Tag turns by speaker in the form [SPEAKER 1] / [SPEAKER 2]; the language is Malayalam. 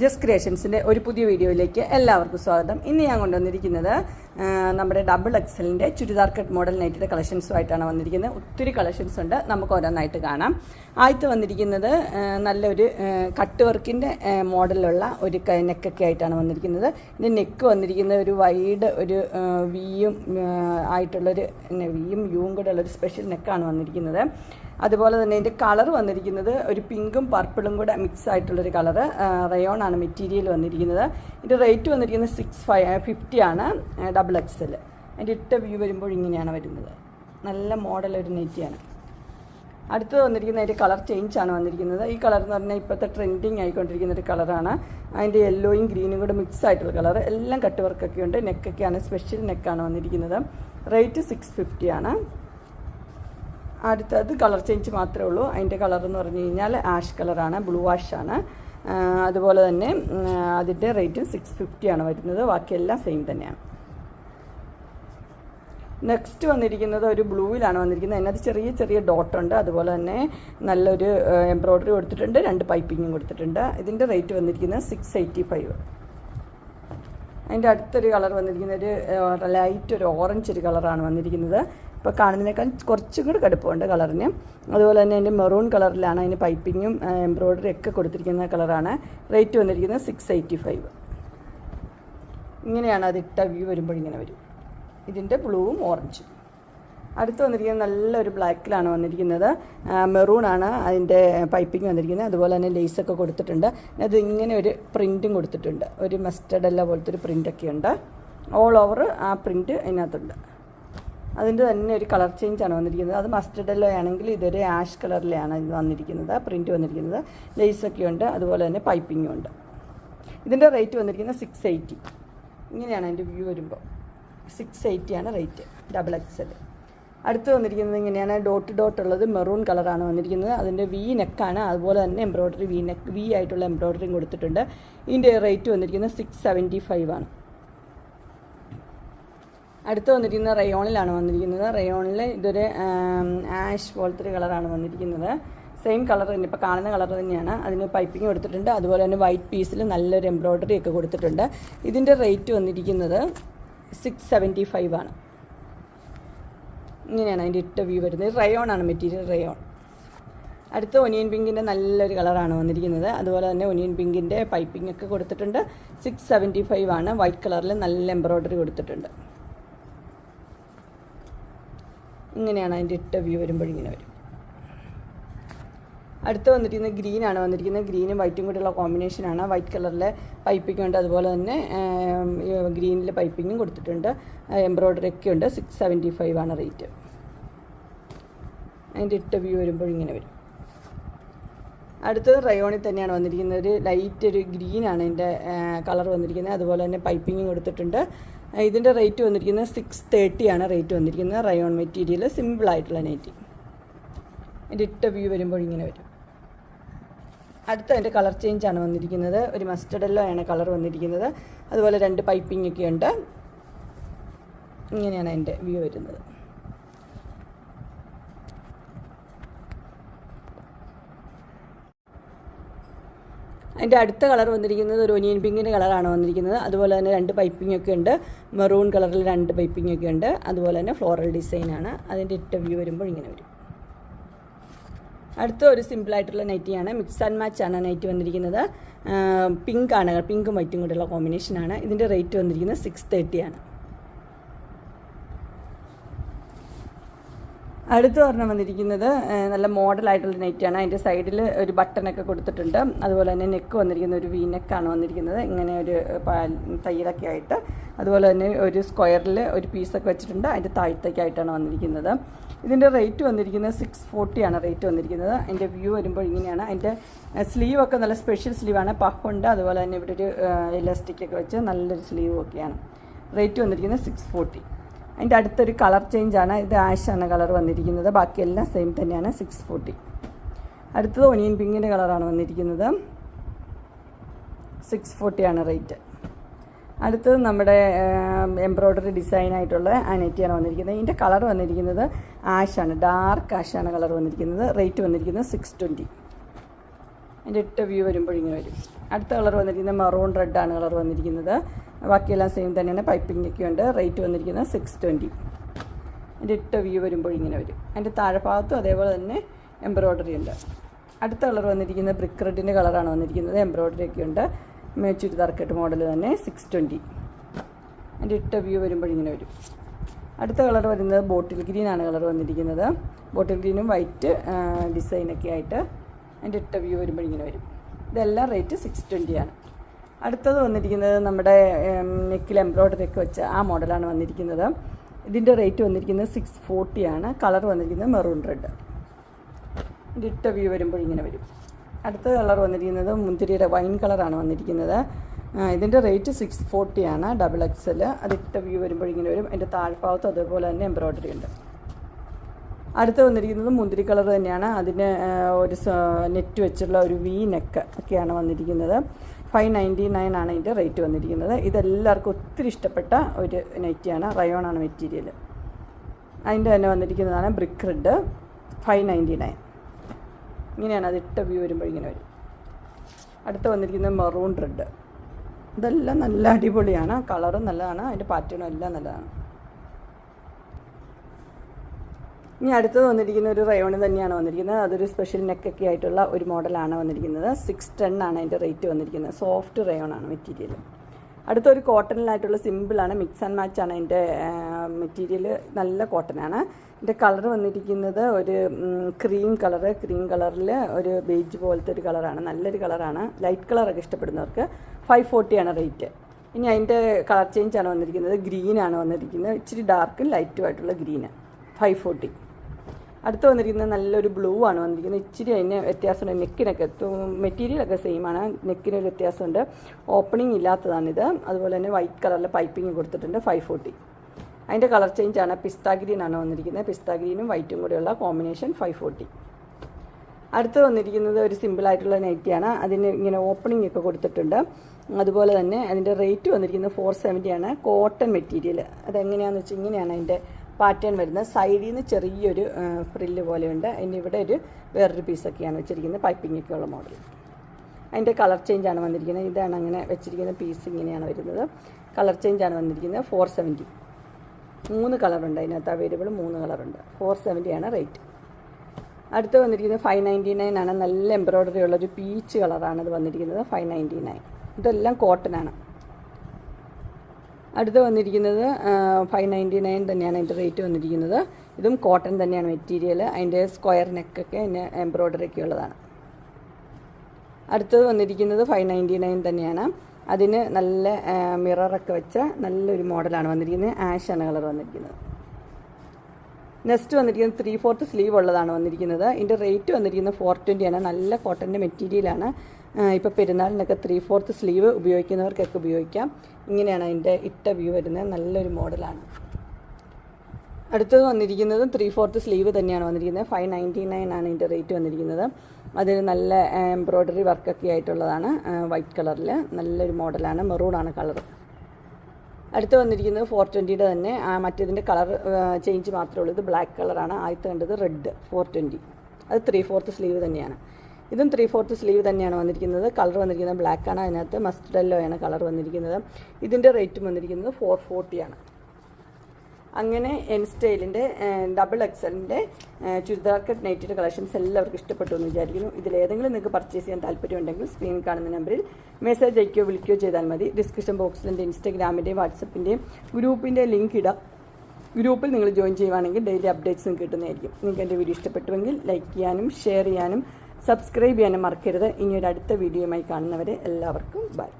[SPEAKER 1] ജസ് ക്രിയേഷൻസിന്റെ ഒരു പുതിയ വീഡിയോയിലേക്ക് എല്ലാവർക്കും സ്വാഗതം. ഇന്ന് ഞാൻ കൊണ്ടുവന്നിരിക്കുന്നത് നമ്മുടെ ഡബിൾ എക്സലിന്റെ ചുരിദാർ കട്ട് മോഡൽ നൈറ്റിന്റെ കളക്ഷൻസുമായിട്ടാണ് വന്നിരിക്കുന്നത്. ഒത്തിരി കളക്ഷൻസ് ഉണ്ട്. നമുക്ക് ഓരോന്നായിട്ട് കാണാം. ആദ്യത്തെ വന്നിരിക്കുന്നത് നല്ലൊരു കട്ട് വർക്കിന്റെ മോഡലുള്ള ഒരു നെക്കൊക്കെ ആയിട്ടാണ് വന്നിരിക്കുന്നത്. ഇതിന്റെ നെക്ക് വന്നിരിക്കുന്നത് ഒരു വൈഡ് ഒരു വിയും ആയിട്ടുള്ളൊരു വിയും യുവും കൂടെ ഉള്ളൊരു സ്പെഷ്യൽ നെക്കാണ് വന്നിരിക്കുന്നത്. അതുപോലെ തന്നെ ഇതിന്റെ കളർ വന്നിരിക്കുന്നത് ഒരു പിങ്കും പർപ്പിളും കൂടെ മിക്സ് ആയിട്ടുള്ളൊരു കളറ് റയോൺ ആണ് മെറ്റീരിയൽ വന്നിരിക്കുന്നത്. ഇതിന്റെ റേറ്റ് വന്നിരിക്കുന്നത് സിക്സ് ഫൈവ് ഫിഫ്റ്റി ആണ്. ഡബിൾ എക്സൽ അതിന്റെ ഇട്ട വ്യൂ വരുമ്പോൾ ഇങ്ങനെയാണ് വരുന്നത്. നല്ല മോഡൽ ഒരു നെറ്റിയാണ് അടുത്തത് വന്നിരിക്കുന്ന അതിന്റെ കളർ ചേഞ്ച് ആണ് വന്നിരിക്കുന്നത്. ഈ കളർ എന്ന് പറഞ്ഞാൽ ഇപ്പോഴത്തെ ട്രെൻഡിങ് ആയിക്കൊണ്ടിരിക്കുന്ന ഒരു കളറാണ് അതിന്റെ യെല്ലോയും ഗ്രീനും കൂടെ മിക്സ് ആയിട്ടുള്ള കളർ എല്ലാം കട്ട് വർക്കൊക്കെ ഉണ്ട്. നെക്കൊക്കെയാണ് സ്പെഷ്യൽ നെക്കാണ് വന്നിരിക്കുന്നത്. റേറ്റ് സിക്സ് ഫിഫ്റ്റി ആണ്. അടുത്തത് കളർ ചേഞ്ച് മാത്രമേ ഉള്ളൂ. അതിന്റെ കളർ എന്ന് പറഞ്ഞു കഴിഞ്ഞാൽ ആഷ് കളറാണ് ബ്ലൂ ആഷാണ് അതുപോലെ തന്നെ അതിന്റെ റേറ്റും സിക്സ് ഫിഫ്റ്റി ആണ് വരുന്നത്. ബാക്കിയെല്ലാം സെയിം തന്നെയാണ്. നെക്സ്റ്റ് വന്നിരിക്കുന്നത് ഒരു ബ്ലൂവിലാണ് വന്നിരിക്കുന്നത്. അതിനകത്ത് ചെറിയ ചെറിയ ഡോട്ട് ഉണ്ട്. അതുപോലെ തന്നെ നല്ലൊരു എംബ്രോയ്ഡറി കൊടുത്തിട്ടുണ്ട്. രണ്ട് പൈപ്പിങ്ങും കൊടുത്തിട്ടുണ്ട്. ഇതിന്റെ റേറ്റ് വന്നിരിക്കുന്നത് സിക്സ് എയ്റ്റി ഫൈവ് അതിന്റെ അടുത്തൊരു കളർ വന്നിരിക്കുന്ന ഒരു ലൈറ്റ് ഒരു ഓറഞ്ച് ഒരു കളറാണ് വന്നിരിക്കുന്നത്. ഇപ്പോൾ കാണുന്നതിനേക്കാൾ കുറച്ചും കൂടി കടുപ്പമുണ്ട് കളറിന് അതുപോലെ തന്നെ അതിന്റെ മെറൂൺ കളറിലാണ് അതിന് പൈപ്പിങ്ങും എംബ്രോയ്ഡറി ഒക്കെ കൊടുത്തിരിക്കുന്ന കളറാണ് റേറ്റ് വന്നിരിക്കുന്നത് സിക്സ് എയ്റ്റി ഫൈവ് ഇങ്ങനെയാണ് അതിട്ട വ്യൂ വരുമ്പോൾ ഇങ്ങനെ വരും. ഇതിന്റെ ബ്ലൂവും ഓറഞ്ചും. അടുത്ത് വന്നിരിക്കുന്നത് നല്ലൊരു ബ്ലാക്കിലാണ് വന്നിരിക്കുന്നത്. മെറൂണാണ് അതിന്റെ പൈപ്പിംഗ് വന്നിരിക്കുന്നത്. അതുപോലെ തന്നെ ലേസൊക്കെ കൊടുത്തിട്ടുണ്ട്. അത് ഇങ്ങനെ ഒരു പ്രിന്റും കൊടുത്തിട്ടുണ്ട്. ഒരു മസ്റ്റർഡ് അല്ല പോലത്തെ ഒരു പ്രിന്റൊക്കെ ഉണ്ട്. ഓൾ ഓവർ ആ പ്രിന്റ് അതിനകത്തുണ്ട്. അതിന്റെ തന്നെ ഒരു കളർ ചേഞ്ചാണ് വന്നിരിക്കുന്നത്. അത് മസ്റ്റർഡ് എല്ലോ ആണെങ്കിൽ ഇതൊരു ആഷ് കളറിലാണ് ഇത് വന്നിരിക്കുന്നത്. പ്രിന്റ് വന്നിരിക്കുന്നത്. ലേസൊക്കെ ഉണ്ട്. അതുപോലെ തന്നെ പൈപ്പിങ്ങും ഉണ്ട്. ഇതിന്റെ റേറ്റ് വന്നിരിക്കുന്നത് സിക്സ് എയ്റ്റി ഇങ്ങനെയാണ് അതിന്റെ വ്യൂ വരുമ്പോൾ സിക്സ് എയ്റ്റിയാണ് റേറ്റ് ഡബിൾ എക്സൽ അടുത്ത് വന്നിരിക്കുന്നത് ഇങ്ങനെയാണ്. ഡോട്ട് ഡോട്ട് ഉള്ളത് മെറൂൺ കളറാണ് വന്നിരിക്കുന്നത്. അതിന്റെ വി നെക്കാണ് അതുപോലെ തന്നെ എംബ്രോയ്ഡറി വി നെക്ക് വി ആയിട്ടുള്ള എംബ്രോയ്ഡറിയും കൊടുത്തിട്ടുണ്ട്. ഇതിന്റെ റേറ്റ് വന്നിരിക്കുന്നത് സിക്സ് സെവന്റി ഫൈവ് ആണ്. അടുത്ത് വന്നിരിക്കുന്ന റയോണിലാണ് വന്നിരിക്കുന്നത്. റയോണിൽ ഇതൊരു ആഷ് പോലത്തെ ഒരു കളറാണ് വന്നിരിക്കുന്നത്. സെയിം കളർ തന്നെ. ഇപ്പോൾ കാണുന്ന കളർ തന്നെയാണ്. അതിന് പൈപ്പിംഗ് കൊടുത്തിട്ടുണ്ട്. അതുപോലെ തന്നെ വൈറ്റ് പീസിൽ നല്ലൊരു എംബ്രോയ്ഡറി ഒക്കെ കൊടുത്തിട്ടുണ്ട്. ഇതിന്റെ റേറ്റ് വന്നിരിക്കുന്നത് സിക്സ് സെവന്റി ഫൈവ് ആണ്. ഇങ്ങനെയാണ് അതിന്റെ ഇട്ട വ്യൂ വരുന്നത്. റയോൺ ആണ് മെറ്റീരിയൽ റയോൺ അടുത്ത ഒനിയൻ പിങ്കിന്റെ നല്ലൊരു കളറാണ് വന്നിരിക്കുന്നത്. അതുപോലെ തന്നെ ഒനിയൻ പിങ്കിന്റെ പൈപ്പിംഗ് ഒക്കെ കൊടുത്തിട്ടുണ്ട്. സിക്സ് സെവന്റി ഫൈവ് ആണ്. വൈറ്റ് കളറിൽ നല്ല എംബ്രോയ്ഡറി കൊടുത്തിട്ടുണ്ട്. ഇങ്ങനെയാണ് അതിന്റെ ഇട്ട വ്യൂ വരുമ്പോഴിങ്ങനെ വരും. അടുത്ത് വന്നിരിക്കുന്നത് ഗ്രീൻ ആണ്. വന്നിരിക്കുന്നത് ഗ്രീനും വൈറ്റും കൂടെയുള്ള കോമ്പിനേഷനാണ് വൈറ്റ് കളറിലെ പൈപ്പിംഗ് ഉണ്ട്. അതുപോലെ തന്നെ ഗ്രീനിൽ പൈപ്പിങ്ങും കൊടുത്തിട്ടുണ്ട്. എംബ്രോയ്ഡറി ഒക്കെ ഉണ്ട്. സിക്സ് സെവന്റി ഫൈവ് ആണ് റേറ്റ് അതിന്റെ ഇട്ട വ്യൂ വരുമ്പോൾ ഇങ്ങനെ വരും. അടുത്തത് റയോണിൽ തന്നെയാണ് വന്നിരിക്കുന്നത്. ഒരു ലൈറ്റ് ഒരു ഗ്രീനാണ് ഇതിന്റെ കളർ വന്നിരിക്കുന്നത്. അതുപോലെ തന്നെ പൈപ്പിങ്ങും കൊടുത്തിട്ടുണ്ട്. ഇതിന്റെ റേറ്റ് വന്നിരിക്കുന്നത് സിക്സ് തേർട്ടി ആണ് റേറ്റ് വന്നിരിക്കുന്നത്. റയോൺ മെറ്റീരിയൽ സിമ്പിളായിട്ടുള്ള നൈറ്റി അതിന്റെ ഇട്ട വ്യൂ വരുമ്പോൾ ഇങ്ങനെ വരും. അടുത്ത അതിന്റെ കളർ ആണ് വന്നിരിക്കുന്നത്. ഒരു മസ്റ്റർഡ് എല്ലോ ആണ് കളർ വന്നിരിക്കുന്നത്. അതുപോലെ രണ്ട് പൈപ്പിംഗ് ഒക്കെ ഉണ്ട്. ഇങ്ങനെയാണ് അതിന്റെ വ്യൂ വരുന്നത്. അതിന്റെ അടുത്ത കളർ വന്നിരിക്കുന്നത് ഒരു ഒനിയൻ പിങ്കിന്റെ കളറാണ് വന്നിരിക്കുന്നത്. അതുപോലെ തന്നെ രണ്ട് പൈപ്പിംഗ് ഒക്കെ ഉണ്ട്. മെറൂൺ കളറിൽ രണ്ട് പൈപ്പിംഗ് ഒക്കെ ഉണ്ട്. അതുപോലെ തന്നെ ഫ്ലോറൽ ഡിസൈനാണ് അതിന്റെ ഇട്ട വ്യൂ വരുമ്പോൾ ഇങ്ങനെ വരും. അടുത്ത ഒരു സിമ്പിളായിട്ടുള്ള നൈറ്റിയാണ് മിക്സ് ആൻഡ് മാച്ച് ആണ് നൈറ്റി വന്നിരിക്കുന്നത്. പിങ്ക് ആണ്. പിങ്കും വൈറ്റും കൂടെയുള്ള കോമ്പിനേഷനാണ് ഇതിന്റെ റേറ്റ് വന്നിരിക്കുന്നത് സിക്സ് തേർട്ടി അടുത്ത് പറഞ്ഞ് വന്നിരിക്കുന്നത് നല്ല നല്ല മോഡലായിട്ടുള്ള നെറ്റാണ് അതിന്റെ സൈഡിൽ ഒരു ബട്ടണൊക്കെ കൊടുത്തിട്ടുണ്ട്. അതുപോലെ തന്നെ നെക്ക് വന്നിരിക്കുന്ന ഒരു വി നെക്കാണ് വന്നിരിക്കുന്നത്. ഇങ്ങനെ ഒരു തയ്യലൊക്കെ ആയിട്ട്. അതുപോലെ തന്നെ ഒരു സ്ക്വയറിൽ ഒരു പീസൊക്കെ വെച്ചിട്ടുണ്ട്. അതിന്റെ താഴത്തേക്കായിട്ടാണ് വന്നിരിക്കുന്നത്. ഇതിന്റെ റേറ്റ് വന്നിരിക്കുന്നത് സിക്സ് ഫോർട്ടിയാണ് റേറ്റ് വന്നിരിക്കുന്നത്. അതിന്റെ വ്യൂ വരുമ്പോൾ ഇങ്ങനെയാണ്. അതിന്റെ സ്ലീവൊക്കെ നല്ല സ്പെഷ്യൽ സ്ലീവാണ് പഫുണ്ട് അതുപോലെ തന്നെ ഇവിടെ ഒരു ഇലാസ്റ്റിക് ഒക്കെ വെച്ച് നല്ലൊരു സ്ലീവ് ഒക്കെയാണ് റേറ്റ് വന്നിരിക്കുന്നത് സിക്സ് ഫോർട്ടി അതിന്റെ അടുത്തൊരു കളർ ചേഞ്ചാണ് ഇത് ആഷാണ് കളർ വന്നിരിക്കുന്നത്. ബാക്കിയെല്ലാം സെയിം തന്നെയാണ്. സിക്സ് ഫോർട്ടി അടുത്തത് ഒനിയൻ പിങ്കിന്റെ കളറാണ് വന്നിരിക്കുന്നത്. സിക്സ് ഫോർട്ടിയാണ് റേറ്റ് അടുത്തത് നമ്മുടെ എംബ്രോയ്ഡറി ഡിസൈൻ ആയിട്ടുള്ള ആ നെറ്റിയാണ് വന്നിരിക്കുന്നത്. ഇതിന്റെ കളർ വന്നിരിക്കുന്നത് ആഷാണ് ഡാർക്ക് ആഷാണ് കളർ വന്നിരിക്കുന്നത്. റേറ്റ് വന്നിരിക്കുന്നത് സിക്സ് ട്വന്റി അതിന്റെ ഇട്ട വ്യൂ വരുമ്പോഴിങ്ങനെ വരും. അടുത്ത കളർ വന്നിരിക്കുന്നത് മെറൂൺ റെഡ് ആണ് കളർ വന്നിരിക്കുന്നത്. ബാക്കിയെല്ലാം സെയിം തന്നെയാണ്. പൈപ്പിംഗ് ഒക്കെ ഉണ്ട്. റേറ്റ് വന്നിരിക്കുന്നത് സിക്സ് ട്വന്റി അതിന്റെ ഇട്ട വ്യൂ വരുമ്പോൾ ഇങ്ങനെ വരും. അതിന്റെ താഴെഭാഗത്തും അതേപോലെ തന്നെ എംബ്രോയിഡറി ഉണ്ട്. അടുത്ത കളർ വന്നിരിക്കുന്നത് ബ്രിക്ക് റെഡിന്റെ കളറാണ് വന്നിരിക്കുന്നത്. എംബ്രോയിഡറി ഒക്കെ ഉണ്ട്. മേച്ചൂരി ചുരിദാർ മോഡൽ തന്നെ സിക്സ് ട്വന്റി അതിന്റെ ഇട്ട വ്യൂ വരുമ്പോൾ ഇങ്ങനെ വരും. അടുത്ത കളർ വരുന്നത് ബോട്ടിൽ ഗ്രീൻ ആണ് കളർ വന്നിരിക്കുന്നത്. ബോട്ടിൽ ഗ്രീനും വൈറ്റ് ഡിസൈനൊക്കെ ആയിട്ട് അതിന്റെ ഇട്ട വ്യൂ വരുമ്പോൾ ഇങ്ങനെ വരും. ഇതെല്ലാം റേറ്റ് സിക്സ് ട്വന്റി ആണ്. അടുത്തത് വന്നിരിക്കുന്നത് നമ്മുടെ നെക്കിൽ എംബ്രോയ്ഡറി ഒക്കെ വെച്ച ആ മോഡലാണ് വന്നിരിക്കുന്നത്. ഇതിന്റെ റേറ്റ് വന്നിരിക്കുന്നത് സിക്സ് ഫോർട്ടി ആണ്. കളർ വന്നിരിക്കുന്നത് മെറൂൺ റെഡ് ഇതിന്റെ ഇട്ട വ്യൂ വരുമ്പോൾ ഇങ്ങനെ വരും. അടുത്ത കളർ വന്നിരിക്കുന്നത് മുന്തിരിയുടെ വൈൻ കളറാണ് വന്നിരിക്കുന്നത്. ഇതിന്റെ റേറ്റ് സിക്സ് ഫോർട്ടി ആണ് ഡബിൾ എക്സൽ അതിട്ട വ്യൂ വരുമ്പോൾ ഇങ്ങനെ വരും. അതിന്റെ താഴ്ഭാഗത്ത് അതുപോലെ തന്നെ എംബ്രോയ്ഡറി ഉണ്ട്. അടുത്ത് വന്നിരിക്കുന്നത് മുന്തിരി കളർ തന്നെയാണ്. അതിന് ഒരു നെറ്റ് വെച്ചുള്ള ഒരു വി നെക്ക് ഒക്കെയാണ് വന്നിരിക്കുന്നത്. ഫൈവ് നയന്റി നയൻ ആണ് ഇതിന്റെ റേറ്റ് വന്നിരിക്കുന്നത്. ഇതെല്ലാവർക്കും ഒത്തിരി ഇഷ്ടപ്പെട്ട ഒരു നെറ്റിയാണ് റയോൺ ആണ് മെറ്റീരിയൽ അതിന്റെ തന്നെ വന്നിരിക്കുന്നതാണ് brick red five ninety nine ഇങ്ങനെയാണ് അത് ഇട്ട വ്യൂ വരുമ്പോൾ ഇങ്ങനെ വരും. അടുത്ത് വന്നിരിക്കുന്നത് മെറൂൺ റെഡ് ഇതെല്ലാം നല്ല അടിപൊളിയാണ്. കളറും നല്ലതാണ്. അതിന്റെ പാറ്റേണും എല്ലാം നല്ലതാണ്. ഇനി അടുത്തത് വന്നിരിക്കുന്ന ഒരു റയോൺ തന്നെയാണ് വന്നിരിക്കുന്നത്. അതൊരു സ്പെഷ്യൽ നെക്കൊക്കെ ആയിട്ടുള്ള ഒരു മോഡലാണ് വന്നിരിക്കുന്നത്. സിക്സ് ടെൻ ആണ് അതിന്റെ റേറ്റ് വന്നിരിക്കുന്നത്. സോഫ്റ്റ് റയോൺ ആണ് മെറ്റീരിയൽ അടുത്തൊരു കോട്ടണിലായിട്ടുള്ള സിമ്പിളാണ് മിക്സ് ആൻഡ് മാച്ച് ആണ് അതിന്റെ മെറ്റീരിയൽ നല്ല കോട്ടനാണ് ഇതിന്റെ കളർ വന്നിരിക്കുന്നത് ഒരു ക്രീം കളർ ക്രീം കളറിൽ ഒരു ബേജ് പോലത്തെ ഒരു കളറാണ് നല്ലൊരു കളറാണ് ലൈറ്റ് കളറൊക്കെ ഇഷ്ടപ്പെടുന്നവർക്ക് ഫൈവ് ഫോർട്ടിയാണ് റേറ്റ് ഇനി അതിന്റെ കളർ ചേഞ്ച് ആണ് വന്നിരിക്കുന്നത്. ഗ്രീനാണ് വന്നിരിക്കുന്നത്. ഇച്ചിരി ഡാർക്കും ലൈറ്റുമായിട്ടുള്ള ഗ്രീന് ഫൈവ് ഫോർട്ടി അടുത്ത് വന്നിരിക്കുന്നത് നല്ലൊരു ബ്ലൂ ആണ് വന്നിരിക്കുന്നത്. ഇച്ചിരി അതിന് വ്യത്യാസമുണ്ട്. നെക്കിനൊക്കെ മെറ്റീരിയലൊക്കെ സെയിം ആണ്. നെക്കിനൊരു വ്യത്യാസമുണ്ട്. ഓപ്പണിംഗ് ഇല്ലാത്തതാണിത്. അതുപോലെ തന്നെ വൈറ്റ് കളറിൽ പൈപ്പിംഗ് കൊടുത്തിട്ടുണ്ട് ഫൈവ് ഫോർട്ടി അതിന്റെ കളർ ചേഞ്ച് ആണ്. പിസ്ത ഗ്രീൻ ആണ് വന്നിരിക്കുന്നത്. പിസ്ത ഗ്രീനും വൈറ്റും കൂടെയുള്ള കോമ്പിനേഷൻ ഫൈവ് ഫോർട്ടി അടുത്ത് വന്നിരിക്കുന്നത് ഒരു സിമ്പിളായിട്ടുള്ള നൈറ്റിയാണ് അതിന് ഇങ്ങനെ ഓപ്പണിംഗ് ഒക്കെ കൊടുത്തിട്ടുണ്ട്. അതുപോലെ തന്നെ അതിന്റെ റേറ്റ് വന്നിരിക്കുന്നത് ഫോർ സെവന്റി ആണ്. കോട്ടൺ മെറ്റീരിയൽ അതെങ്ങനെയാണെന്ന് വെച്ചാൽ ഇങ്ങനെയാണ് അതിന്റെ പാറ്റേൺ വരുന്നത്. സൈഡിൽ നിന്ന് ചെറിയൊരു ഫ്രില്ല് പോലെയുണ്ട്. അതിന്റെ ഇവിടെ ഒരു വേറൊരു പീസൊക്കെയാണ് വെച്ചിരിക്കുന്നത്. പൈപ്പിംഗ് ഉള്ള മോഡൽ. അതിന്റെ കളർ ചേഞ്ചാണ് വന്നിരിക്കുന്നത്. ഇതാണ് അങ്ങനെ വെച്ചിരിക്കുന്ന പീസ് ഇങ്ങനെയാണ് വരുന്നത്. കളർ ചേഞ്ചാണ് വന്നിരിക്കുന്നത്. Four seventy. മൂന്ന് കളറുണ്ട് അതിനകത്ത്. അവൈലബിൾ മൂന്ന് കളറുണ്ട്. ഫോർ സെവന്റിയാണ് റേറ്റ്. അടുത്ത് വന്നിരിക്കുന്നത് ഫൈവ് നയന്റി നയൻ ആണ്. നല്ല എംബ്രോയ്ഡറി ഉള്ളൊരു പീച്ച് കളറാണ് ഇത് വന്നിരിക്കുന്നത്. Five ninety nine. ഇതെല്ലാം കോട്ടൺ ആണ് അടുത്ത് വന്നിരിക്കുന്നത് ഫൈവ് നയന്റി നയൻ തന്നെയാണ് അതിന്റെ റേറ്റ് വന്നിരിക്കുന്നത്. ഇതും കോട്ടൺ തന്നെയാണ് മെറ്റീരിയൽ അതിന്റെ സ്ക്വയർ നെക്കൊക്കെ അതിന് എംബ്രോയ്ഡറി ഒക്കെ ഉള്ളതാണ്. അടുത്തത് വന്നിരിക്കുന്നത് ഫൈവ് നയന്റി നയൻ തന്നെയാണ്. അതിന് നല്ല മിററൊക്കെ വെച്ച നല്ലൊരു മോഡലാണ് വന്നിരിക്കുന്നത്. ആഷാണ് കളർ വന്നിരിക്കുന്നത്. നെക്സ്റ്റ് വന്നിരിക്കുന്നത് ത്രീ ഫോർത്ത് സ്ലീവ് ഉള്ളതാണ് വന്നിരിക്കുന്നത്. ഇതിന്റെ റേറ്റ് വന്നിരിക്കുന്നത് ഫോർ ആണ്. നല്ല കോട്ടന്റെ മെറ്റീരിയലാണ് ഇപ്പോൾ പെരുന്നാളിനൊക്കെ ത്രീ ഫോർത്ത് സ്ലീവ് ഉപയോഗിക്കുന്നവർക്കൊക്കെ ഉപയോഗിക്കാം. ഇങ്ങനെയാണ് അതിന്റെ ഇട്ട വ്യൂ വരുന്നത്. നല്ലൊരു മോഡലാണ്. അടുത്തത് വന്നിരിക്കുന്നത് ത്രീ ഫോർത്ത് സ്ലീവ് തന്നെയാണ് വന്നിരിക്കുന്നത്. ഫൈവ് നയന്റി നയൻ ആണ് ഇതിന്റെ റേറ്റ് വന്നിരിക്കുന്നത്. അതിൽ നല്ല എംബ്രോയ്ഡറി വർക്കൊക്കെ ആയിട്ടുള്ളതാണ്. വൈറ്റ് കളറിൽ നല്ലൊരു മോഡലാണ്. മെറൂണാണ് കളർ അടുത്ത് വന്നിരിക്കുന്നത് ഫോർ ട്വന്റിയുടെ തന്നെ. മറ്റേതിന്റെ കളർ ചേഞ്ച് മാത്രമേ ഉള്ളൂ. ഇത് ബ്ലാക്ക് കളറാണ് ആദ്യത്തെ കണ്ടത് റെഡ് ഫോർ ട്വന്റി അത് ത്രീ ഫോർത്ത് സ്ലീവ് തന്നെയാണ്. ഇതും ത്രീ ഫോർത്ത് സ്ലീവ് തന്നെയാണ് വന്നിരിക്കുന്നത്. കളർ വന്നിരിക്കുന്നത് ബ്ലാക്ക് ആണ്. അതിനകത്ത് മസ്റ്റർഡ് യെല്ലോ ആണ് കളർ വന്നിരിക്കുന്നത്. ഇതിന്റെ റേറ്റും വന്നിരിക്കുന്നത് ഫോർ ഫോർട്ടിയാണ് അങ്ങനെ എൻ സ്റ്റൈലിന്റെ ഡബിൾ എക്സലിന്റെ ചുരിദാർ കട്ട് നൈറ്റിന്റെ കളക്ഷൻസ് എല്ലാവർക്കും ഇഷ്ടപ്പെട്ടു എന്ന് വിചാരിക്കുന്നു. ഇതിലേതെങ്കിലും നിങ്ങൾക്ക് പർച്ചേസ് ചെയ്യാൻ താല്പര്യമുണ്ടെങ്കിൽ സ്ക്രീനിൽ കാണുന്ന നമ്പറിൽ മെസ്സേജ് അയക്കുകയോ വിളിക്കുകയോ ചെയ്താൽ മതി. ഡിസ്ക്രിപ്ഷൻ ബോക്സിൽ എന്റെ ഇൻസ്റ്റാഗ്രാമിന്റെയും വാട്സപ്പിന്റെയും ഗ്രൂപ്പിന്റെ ലിങ്ക് ഇടാം. ഗ്രൂപ്പിൽ നിങ്ങൾ ജോയിൻ ചെയ്യുവാണെങ്കിൽ ഡെയിലി അപ്ഡേറ്റ്സും കിട്ടുന്നതായിരിക്കും. നിങ്ങൾക്ക് എന്റെ വീഡിയോ ഇഷ്ടപ്പെട്ടുവെങ്കിൽ ലൈക്ക് ചെയ്യാനും ഷെയർ ചെയ്യാനും സബ്സ്ക്രൈബ് ചെയ്യാനും മറക്കരുത്. ഇനി ഒരു അടുത്ത വീഡിയോയുമായി കാണുന്നവരെ എല്ലാവർക്കും ബൈ.